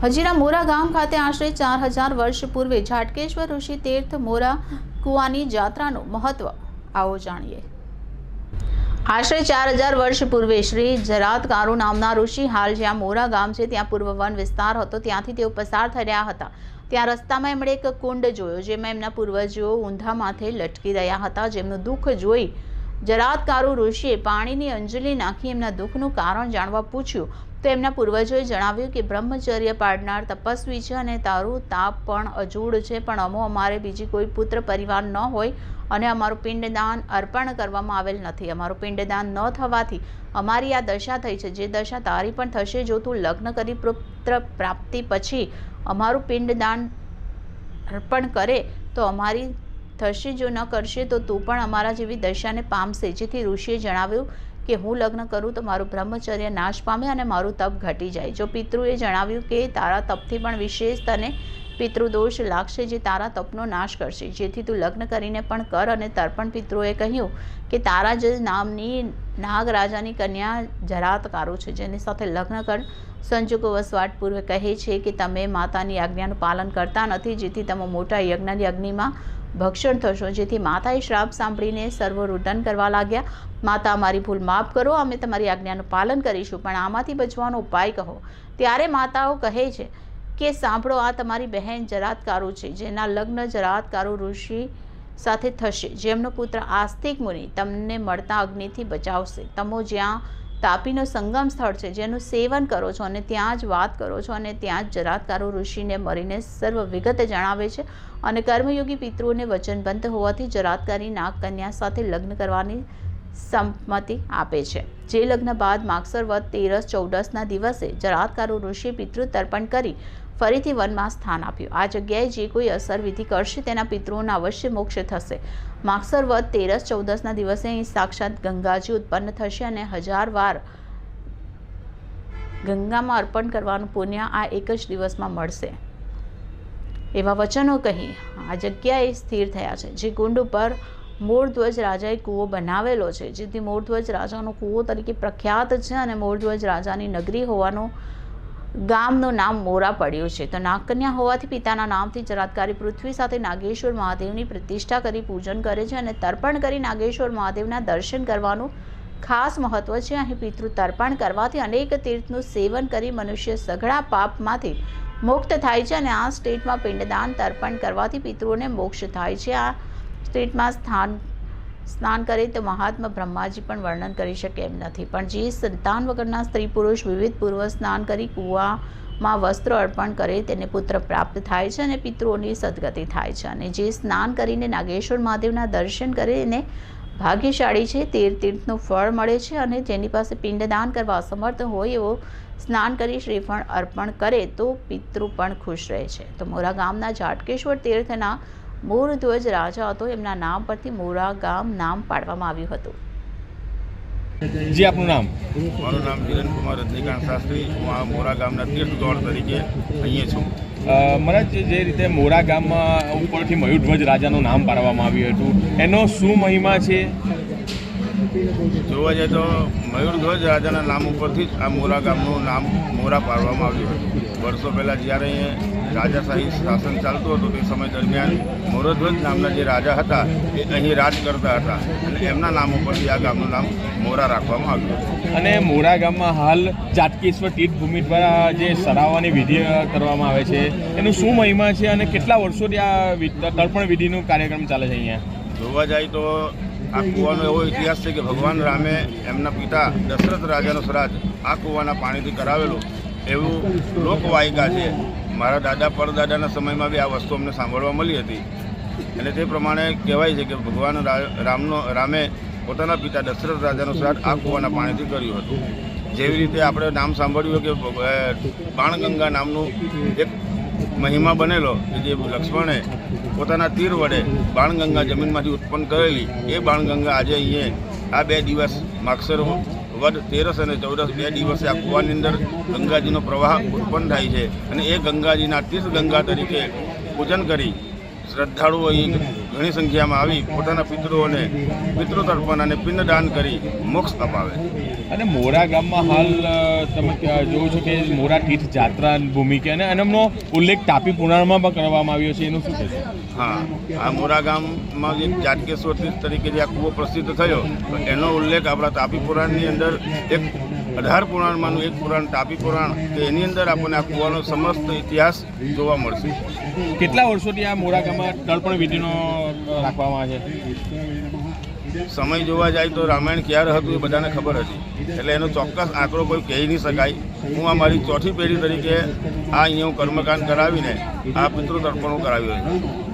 હજીરા મોરા ગામ ખાતે આશરે ચાર વર્ષ પૂર્વે ઝાટકેશ્વર ઋષિ તીર્થ મોરા કુવાની જાત્રાનું મહત્વ આવો જાણીએ. આશરે ચાર હજાર વર્ષ પૂર્વે શ્રી જરાતકારુ નામના ઋષિ હાલ જ્યાં મોરા ગામ છે, ત્યાં પૂર્વ વન વિસ્તાર હતો, ત્યાંથી તેઓ પસાર થયા હતા. ત્યાં રસ્તામાં એમણે એક કુંડ જોયો, જેમાં એમના પૂર્વજો ઊંધા માથે લટકી રહ્યા હતા, જેમનું દુઃખ જોઈ જરાતકારુ ઋષિએ પાણીની અંજલિ નાખી એમના દુઃખનું કારણ જાણવા પૂછ્યું. તો એમના પૂર્વજોએ જણાવ્યું કે બ્રહ્મચર્ય પાડનાર તપસ્વી છે અને તારું તાપ પણ અજૂડ છે, પણ અમો અમારે બીજી કોઈ પુત્ર પરિવાર ન હોય અને અમારું પિંડદાન અર્પણ કરવામાં આવેલ નથી. અમારું પિંડદાન ન થવાથી અમારી આ દશા થઈ છે. જે દશા તારી પણ થશે, જો તું લગ્ન કરી પુત્ર પ્રાપ્તિ પછી અમારું પિંડદાન અર્પણ કરે, તો અમારી થશે, જો ન કરશે, તો તું પણ અમારા જેવી દશાને પામશે. જેથી ઋષિએ જણાવ્યું કે હું લગ્ન કરું તો મારું બ્રહ્મચર્ય નાશ પામે અને મારું તપ ઘટી જાય. જો પિતૃએ જણાવ્યું કે તારા તપથી પણ વિશેષ તને પિતૃદોષ લાગશે જે તારા તપનો નાશ કરશે. જેથી તું લગ્ન કરીને પણ કર અને તર્પણ પિતૃએ કહ્યું કે તારા જ નામની નાગ રાજાની કન્યા જરાતકારો છે. જેની સાથે લગ્ન કર. સંજોગો વસવાટ પૂર્વે કહે છે કે તમે માતાની આજ્ઞાનું પાલન કરતા નથી, જેથી તમે મોટા યજ્ઞની અગ્નિમાં ભક્ષણ થશો. જેથી માતાએ શ્રાપ સાંભળીને સર્વ રુદન કરવા લાગ્યા. માતા અમારી ભૂલ માફ કરો. અમે તમારી આજ્ઞાનું પાલન કરીશું, પણ આમાંથી બચવાનો ઉપાય કહો. ત્યારે માતાઓ કહે છે કે, સાંભળો, આ તમારી બહેન જરાતકારો છે, જેના લગ્ન જરાતકારો ઋષિ સાથે થશે. જેમનો પુત્ર આસ્તિક મુનિ તમને મળતા અગ્નિથી બચાવશે. તમો જ્યાં તાપીનો સંગમ સ્થળ છે, જેનું સેવન કરો છો અને ત્યાં જ વાત કરો છો અને ત્યાં જ જરાતકારો ઋષિને મળીને સર્વ વિગત જણાવે છે અને કર્મયોગી પિતૃઓને વચનબંધ હોવાથી જરાતકારી નાગ કન્યા સાથે લગ્ન કરવાની સંમતિ આપે છે. જે લગ્ન બાદ માગસર વધ તેરસ ચૌદસના દિવસે જરાતકારો ઋષિ પિતૃ તર્પણ કરી ફરીથી વનમાં સ્થાન આપ્યું. આ જગ્યાએ જે કોઈ અસર વિધિ કરશે તેના પિતૃઓના અવશ્ય મોક્ષ થશે. માગસર વધ તેરસ ચૌદસના દિવસે અહીં સાક્ષાત ગંગાજી ઉત્પન્ન થશે અને હજાર વાર ગંગામાં અર્પણ કરવાનું પુણ્ય આ એક જ દિવસમાં મળશે. એવા વચનો કહી, આ જગ્યાએ સ્થિર થયા છે, જે કુંડ ઉપર મૂળધ્વજ રાજાએ કૂવો બનાવેલો છે, જેથી મૂળધ્વજ રાજાનો કૂવો તરીકે પ્રખ્યાત છે અને મૂળધ્વજ રાજાની નગરી હોવાનું ગામનું નામ મોરા પડ્યું છે. તો નાગકન્યા હોવાથી પિતાના નામથી જરાતકારી પૃથ્વી સાથે નાગેશ્વર મહાદેવની પ્રતિષ્ઠા કરી પૂજન કરે છે અને તર્પણ કરી નાગેશ્વર મહાદેવના દર્શન કરવાનું ખાસ મહત્વ છે. અહીં પિતૃ તર્પણ કરવાથી અનેક તીર્થનું સેવન કરી મનુષ્ય સઘળા પાપમાંથી મુક્ત થાય છે અને આ સ્ટેટમાં પિંડદાન તર્પણ કરવાથી પિતૃઓને મોક્ષ થાય છે. આ સ્ટેટમાં સ્થાન સ્નાન કરે તો મહાત્મા બ્રહ્માજી પણ વર્ણન કરી શકે એમ નથી. પણ જે સંતાન વગરના સ્ત્રી પુરુષ વિવિધ પૂર્વ સ્નાન કરી કૂવામાં વસ્ત્ર અર્પણ કરે તેને પુત્ર પ્રાપ્ત થાય છે અને પિતૃઓની સદગતિ થાય છે. અને જે સ્નાન કરીને નાગેશ્વર મહાદેવના દર્શન કરે એને ભાગ્યશાળી છે તેર તીર્થનું ફળ મળે છે અને જેની પાસે પિંડદાન કરવા અસમર્થ હોય એવો સ્નાન કરી શ્રીફળ અર્પણ કરે તો પિતૃ પણ ખુશ રહે છે. તો મોરા ગામના જાટકેશ્વર તીર્થના મૂળ ધ્વજ રાજા હતો એમના નામ પરથી મોરા ગામ નામ પાડવામાં આવ્યું હતું. જી આપનું નામ? મારું નામ કિરણ કુમાર રજનીકાંત શાસ્ત્રી. હું આ મોરા ગામના તીર્થગોળ તરીકે અહીંયા છું. મને જે જે રીતે મોરા ગામમાં ઉપરથી મયુરધ્વજ રાજાનું નામ પાડવામાં આવ્યું હતું એનો શું મહિમા છે? જોવા જઈએ તો મયુરધ્વજ રાજાના નામ ઉપરથી જ આ મોરા ગામનું નામ મોરા પાડવામાં આવ્યું હતું. વર્ષો પહેલાં જ્યારે અહીંયા રાજાશાહી શાસન ચાલતું હતું તે સમય દરમિયાન મોરધ્વજ નામના જે રાજા હતા એ અહીં રાજ કરતા હતા અને એમના નામ ઉપરથી આ ગામનું નામ મોરા રાખવામાં આવ્યું હતું. અને મોરા ગામમાં હાલ જાટકેશ્વર તીર્થભૂમિ દ્વારા જે સરાવવાની વિધિ કરવામાં આવે છે એનું શું મહિમા છે અને કેટલા વર્ષોથી આ તર્પણ વિધિનું કાર્યક્રમ ચાલે છે અહીંયા? જોવા જાય તો આ કૂવાનો એવો ઇતિહાસ છે કે ભગવાન રામે એમના પિતા દશરથ રાજાનો શ્રાદ્ધ આ કૂવાના પાણીથી કરાવેલું એવું લોકવાયિકા છે. મારા દાદા પરદાદાના સમયમાં બી આ વસ્તુ અમને સાંભળવા મળી હતી. અને તે પ્રમાણે કહેવાય છે કે ભગવાન રામનો, રામે પોતાના પિતા દશરથ રાજાનો શ્રાદ્ધ આ કૂવાના પાણીથી કર્યું હતું. જેવી રીતે આપણે નામ સાંભળ્યું કે બાણગંગા નામનું એક મહિમા બનેલો કે જે લક્ષ્મણે પોતાના તીર વડે બાણગંગા જમીનમાંથી ઉત્પન્ન કરેલી, એ બાણગંગા આજે અહીંયા આ બે દિવસ માગસર વદ તેરસ અને ચૌદસ બે દિવસે આ કુવાની અંદર ગંગાજીનો પ્રવાહ ઉત્પન્ન થાય છે અને એ ગંગાજીના તીર્થ ગંગા તરીકે પૂજન કરી શ્રદ્ધાળુઓ અહીં ઘણી સંખ્યામાં આવી પોતાના પિતૃઓને પિતૃ તર્પણ અને પિંડદાન કરી મોક્ષ અપાવે. અને મોરા ગામમાં હાલ તમે જોવો છો કે મોરા તીર્થ જાત્રા ભૂમિકે અને અને એમનો ઉલ્લેખ તાપી પુરાણમાં પણ કરવામાં આવ્યો છે એનું શું છે? હા આ મોરા ગામમાં જે જાટકેશ્વર તીર્થ તરીકે જે આ કૂવો પ્રસિદ્ધ થયો એનો ઉલ્લેખ આપણા તાપી પુરાણની અંદર એક અઢાર પુરાણમાંનું એક પુરાણ તાપી પુરાણ તો એની અંદર આપણને આ કૂવાનો સમસ્ત ઇતિહાસ જોવા મળશે. કેટલા વર્ષોથી આ મોરા ગામમાં તળપણ વિધિનો રાખવામાં આવે છે? સમય જોવા જાય તો રામાયણ ક્યારે હતું એ બધાને ખબર હતી એટલે એનો ચોક્કસ આંકડો કોઈ કહી નહીં શકાય. હું આ મારી ચોથી પેઢી તરીકે આ અહીંયા હું કર્મકાંડ કરાવીને આ પિતૃ તર્પણો કરાવ્યો છું.